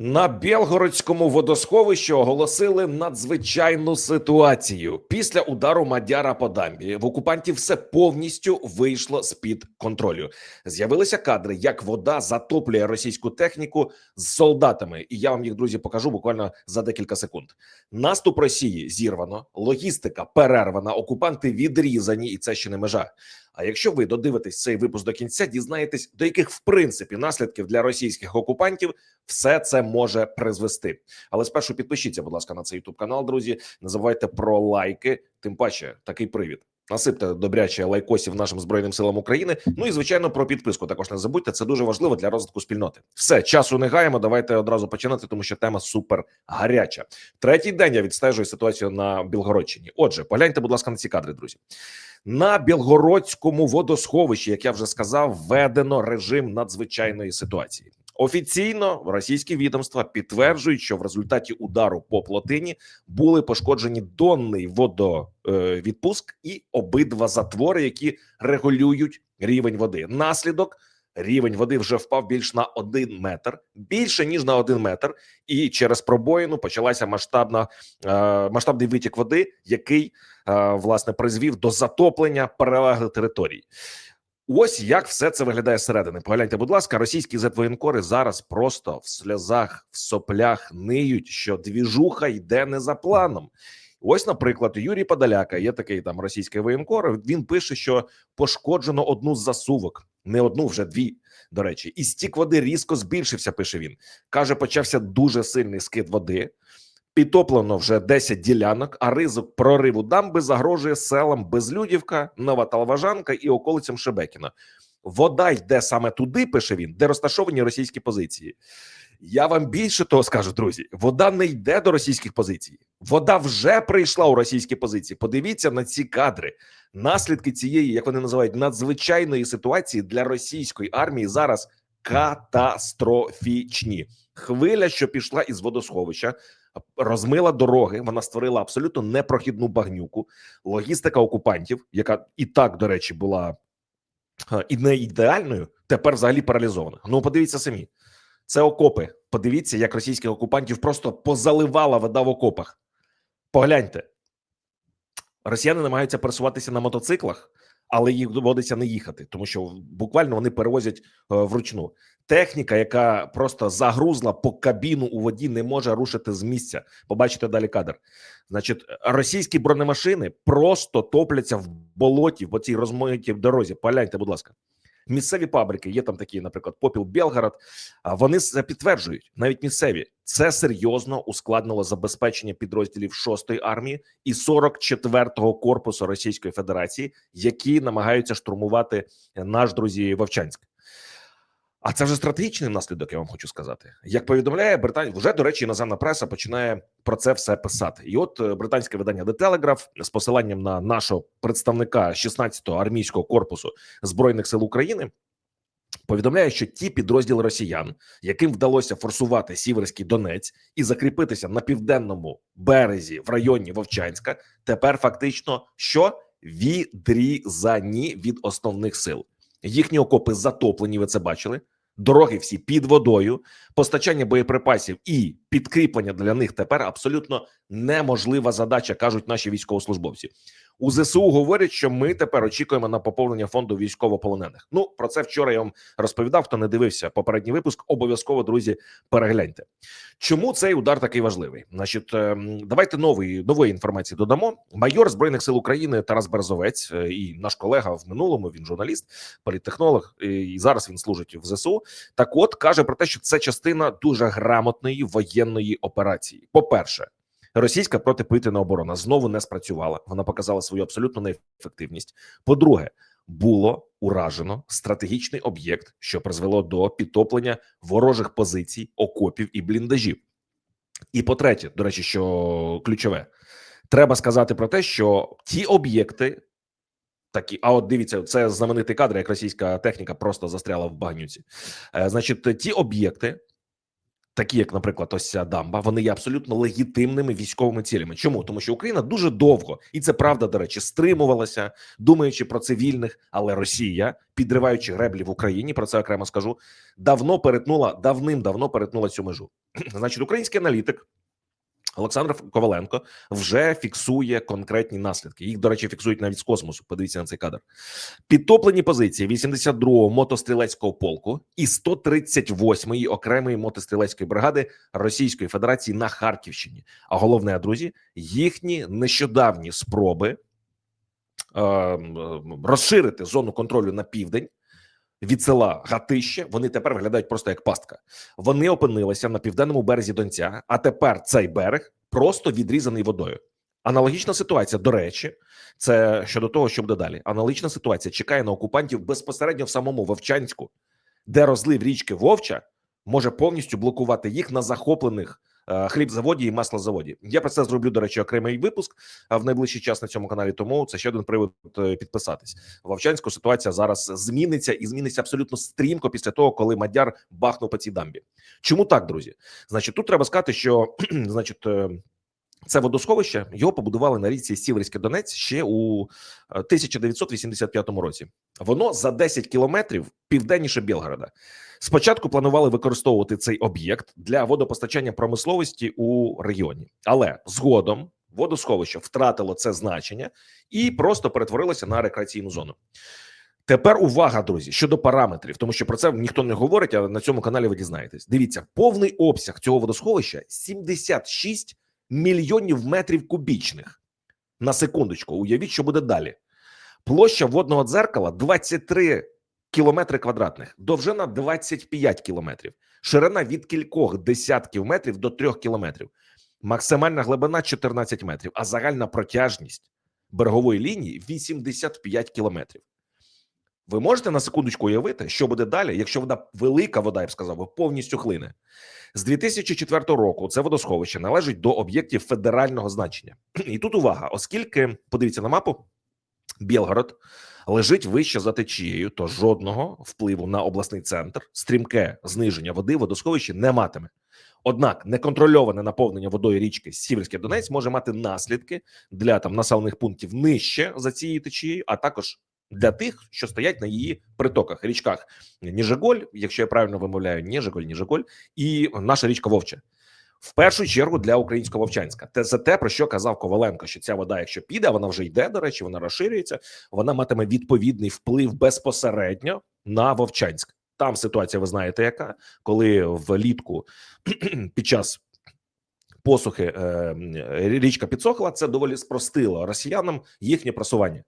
На Білгородському водосховищі оголосили надзвичайну ситуацію. Після удару Мадяра по дамбі в окупантів все повністю вийшло з під контролю. З'явилися кадри, як вода затоплює російську техніку з солдатами. І я вам їх друзі покажу буквально за декілька секунд. Наступ Росії зірвано, логістика перервана, окупанти відрізані, і це ще не межа. А якщо ви додивитесь цей випуск до кінця, дізнаєтесь, до яких в принципі наслідків для російських окупантів все це може призвести. Але спершу підпишіться, будь ласка, на цей youtube канал, друзі. Не забувайте про лайки. Тим паче, такий привід. Насипте добряче лайкосів нашим збройним силам України. Ну і звичайно про підписку. Також не забудьте. Це дуже важливо для розвитку спільноти. Все часу не гаємо. Давайте одразу починати, тому що тема супер гаряча. Третій день я відстежую ситуацію на Білгородщині. Отже, погляньте, будь ласка, на ці кадри, друзі. На Білгородському водосховищі, як я вже сказав, введено режим надзвичайної ситуації. Офіційно російські відомства підтверджують, що в результаті удару по плотині були пошкоджені донний водовідпуск і обидва затвори, які регулюють рівень води. Наслідок рівень води вже впав більш на один метр, більше ніж на один метр, і через пробоїну почалася масштабна е, масштабний витік води, який е, власне призвів до затоплення перелеглих територій. Ось як все це виглядає зсередини. Погляньте, будь ласка, російські зетвоєнкори зараз просто в сльозах, в соплях ниють, що двіжуха йде не за планом. Ось, наприклад, Юрій Подоляка, є такий там російський воєнкор. Він пише, що пошкоджено одну з засувок, не одну, вже дві. До речі, і стік води різко збільшився. Пише він каже, почався дуже сильний скид води. Підтоплено вже 10 ділянок, а ризик прориву дамби загрожує селам Безлюдівка, Нова Талважанка і околицям Шебекіна. Вода йде саме туди, пише він, де розташовані російські позиції. Я вам більше того скажу, друзі. Вода не йде до російських позицій. Вода вже прийшла у російські позиції. Подивіться на ці кадри. Наслідки цієї, як вони називають, надзвичайної ситуації для російської армії зараз катастрофічні. Хвиля, що пішла із водосховища, розмила дороги. Вона створила абсолютно непрохідну багнюку. Логістика окупантів, яка і так, до речі, була і не ідеальною, тепер взагалі паралізована. Ну, подивіться самі. Це окопи. Подивіться, як російських окупантів просто позаливала вода в окопах. Погляньте, росіяни намагаються пересуватися на мотоциклах, але їх доводиться не їхати, тому що буквально вони перевозять е, вручну. Техніка, яка просто загрузла по кабіну у воді, не може рушити з місця. Побачите далі кадр. Значить, російські бронемашини просто топляться в болоті по цій розмитій дорозі. Погляньте, будь ласка. Місцеві фабрики, є там такі, наприклад, Попіл Белгород. Вони це підтверджують, навіть місцеві. Це серйозно ускладнило забезпечення підрозділів 6-ї армії і 44-го корпусу Російської Федерації, які намагаються штурмувати наш друзі Вовчанськ. А це вже стратегічний наслідок. Я вам хочу сказати, як повідомляє Британія, вже до речі, іноземна преса починає про це все писати. І от е, британське видання The Telegraph з посиланням на нашого представника 16-го армійського корпусу збройних сил України. Повідомляє, що ті підрозділи росіян, яким вдалося форсувати Сіверський Донець і закріпитися на південному березі в районі Вовчанська, тепер фактично що відрізані від основних сил. Їхні окопи затоплені. Ви це бачили. Дороги всі під водою, постачання боєприпасів і підкріплення для них тепер абсолютно неможлива задача, кажуть наші військовослужбовці. У ЗСУ говорять, що ми тепер очікуємо на поповнення фонду військовополонених. Ну про це вчора я вам розповідав. Хто не дивився попередній випуск, обов'язково друзі, перегляньте. Чому цей удар такий важливий? Значить, ем, давайте нової нової інформації додамо. Майор збройних сил України Тарас Березовець е, і наш колега в минулому. Він журналіст, політтехнолог, і зараз він служить в ЗСУ. Так, от каже про те, що це частина дуже грамотної воєнної операції. По перше. Російська протиповітряна оборона знову не спрацювала. Вона показала свою абсолютну неефективність. По-друге, було уражено стратегічний об'єкт, що призвело до підтоплення ворожих позицій, окопів і бліндажів. І по-третє, до речі, що ключове, треба сказати про те, що ті об'єкти, такі, а от дивіться, це знаменитий кадр, як російська техніка просто застряла в багнюці. Е, значить, ті об'єкти такі як, наприклад, ось ця дамба, вони є абсолютно легітимними військовими цілями. Чому тому, що Україна дуже довго, і це правда, до речі, стримувалася, думаючи про цивільних, але Росія, підриваючи греблі в Україні, про це окремо скажу, давно перетнула давним-давно перетнула цю межу. Значить, український аналітик. Олександр Коваленко вже фіксує конкретні наслідки. Їх, до речі, фіксують навіть з космосу. Подивіться на цей кадр. Підтоплені позиції 82-го мотострілецького полку і 138-ї окремої мотострілецької бригади Російської Федерації на Харківщині. А головне, друзі, їхні нещодавні спроби е, розширити зону контролю на південь. Від села Гатище вони тепер виглядають просто як пастка. Вони опинилися на південному березі Донця, а тепер цей берег просто відрізаний водою. Аналогічна ситуація, до речі, це щодо того, що буде далі. Аналогічна ситуація чекає на окупантів безпосередньо в самому Вовчанську, де розлив річки Вовча може повністю блокувати їх на захоплених хлібзаводі і маслозаводі. Я про це зроблю, до речі, окремий випуск а в найближчий час на цьому каналі. Тому це ще один привод е, підписатись. В Вовчанську ситуація зараз зміниться і зміниться абсолютно стрімко після того, коли Мадяр бахнув по цій дамбі. Чому так, друзі? Значить, тут треба сказати, що значить. Е, Це водосховище його побудували на річці Сіверський Донець ще у е, 1985 році. Воно за 10 кілометрів південніше Білгорода. Спочатку планували використовувати цей об'єкт для водопостачання промисловості у регіоні, але згодом водосховище втратило це значення і просто перетворилося на рекреаційну зону. Тепер увага, друзі, щодо параметрів, тому що про це ніхто не говорить, а на цьому каналі ви дізнаєтесь. Дивіться, повний обсяг цього водосховища 76 мільйонів метрів кубічних. На секундочку, уявіть, що буде далі. Площа водного дзеркала 23 кілометри квадратних, довжина 25 кілометрів, ширина від кількох десятків метрів до 3 кілометрів, максимальна глибина 14 метрів, а загальна протяжність берегової лінії 85 кілометрів. Ви можете на секундочку уявити, що буде далі, якщо вода велика вода, я б сказав, би, повністю хлине. З 2004 року це водосховище належить до об'єктів федерального значення. І тут увага, оскільки подивіться на мапу, Білгород лежить вище за течією, то жодного впливу на обласний центр, стрімке зниження води водосховище не матиме. Однак неконтрольоване наповнення водою річки Сіверський Донець може мати наслідки для там населених пунктів нижче за цією течією, а також для тих, що стоять на її притоках, річках Ніжеголь, якщо я правильно вимовляю, Ніжеголь, Ніжеголь, і наша річка Вовча. В першу чергу для українського Вовчанська. Те це те, про що казав Коваленко, що ця вода, якщо піде, вона вже йде. До речі, вона розширюється. Вона матиме відповідний вплив безпосередньо на Вовчанськ. Там ситуація, ви знаєте, яка коли влітку під час посухи е, річка підсохла, це доволі спростило росіянам їхнє просування.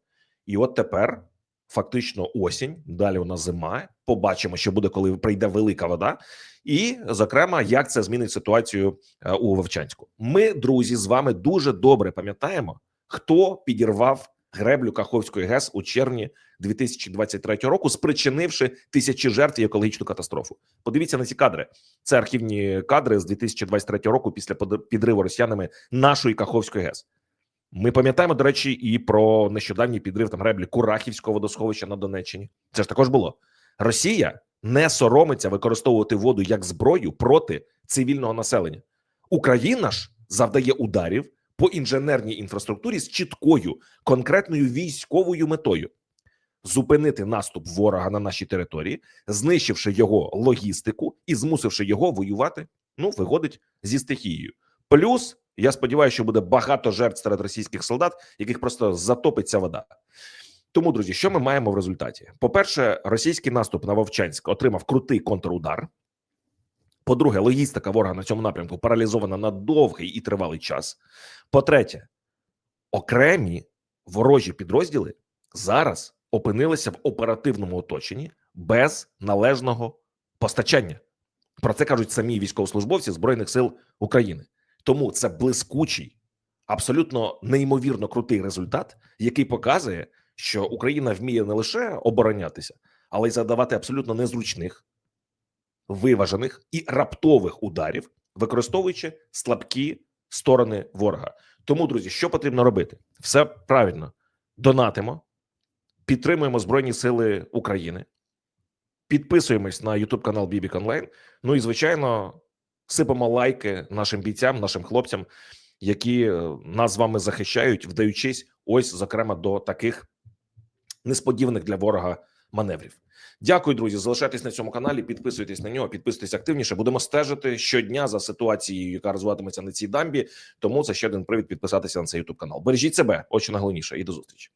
І от тепер фактично осінь. Далі у нас зима. Побачимо, що буде, коли прийде велика вода, і зокрема, як це змінить ситуацію е, у Вовчанську. Ми, друзі, з вами дуже добре пам'ятаємо, хто підірвав греблю Каховської ГЕС у червні 2023 року, спричинивши тисячі жертв і екологічну катастрофу. Подивіться на ці кадри. Це архівні кадри з 2023 року після підриву росіянами нашої Каховської ГЕС. Ми пам'ятаємо, до речі, і про нещодавній підрив там греблі Курахівського водосховища на Донеччині. Це ж також було. Росія не соромиться використовувати воду як зброю проти цивільного населення. Україна ж завдає ударів по інженерній інфраструктурі з чіткою конкретною військовою метою зупинити наступ ворога на нашій території, знищивши його логістику і змусивши його воювати. Ну, виходить зі стихією. Плюс я сподіваюся, що буде багато жертв серед російських солдат, яких просто затопить ця вода. Тому, друзі, що ми маємо в результаті? По-перше, російський наступ на Вовчанськ отримав крутий контрудар. По-друге, логістика ворога на цьому напрямку паралізована на довгий і тривалий час. По-третє, окремі ворожі підрозділи зараз опинилися в оперативному оточенні без належного постачання. Про це кажуть самі військовослужбовці Збройних сил України. Тому це блискучий, абсолютно неймовірно крутий результат, який показує, що Україна вміє не лише оборонятися, але й задавати абсолютно незручних, виважених і раптових ударів, використовуючи слабкі сторони ворога. Тому, друзі, що потрібно робити? Все правильно донатимо, підтримуємо Збройні Сили України, підписуємось на YouTube канал Бібік Онлайн. Ну і звичайно, сипемо лайки нашим бійцям, нашим хлопцям, які е, нас з вами захищають, вдаючись, ось зокрема до таких несподіваних для ворога маневрів. Дякую, друзі. Залишайтесь на цьому каналі, підписуйтесь на нього, підписуйтесь активніше. Будемо стежити щодня за ситуацією, яка розвиватиметься на цій дамбі. Тому це ще один привід підписатися на цей YouTube канал. Бережіть себе, очі найголовніше, і до зустрічі.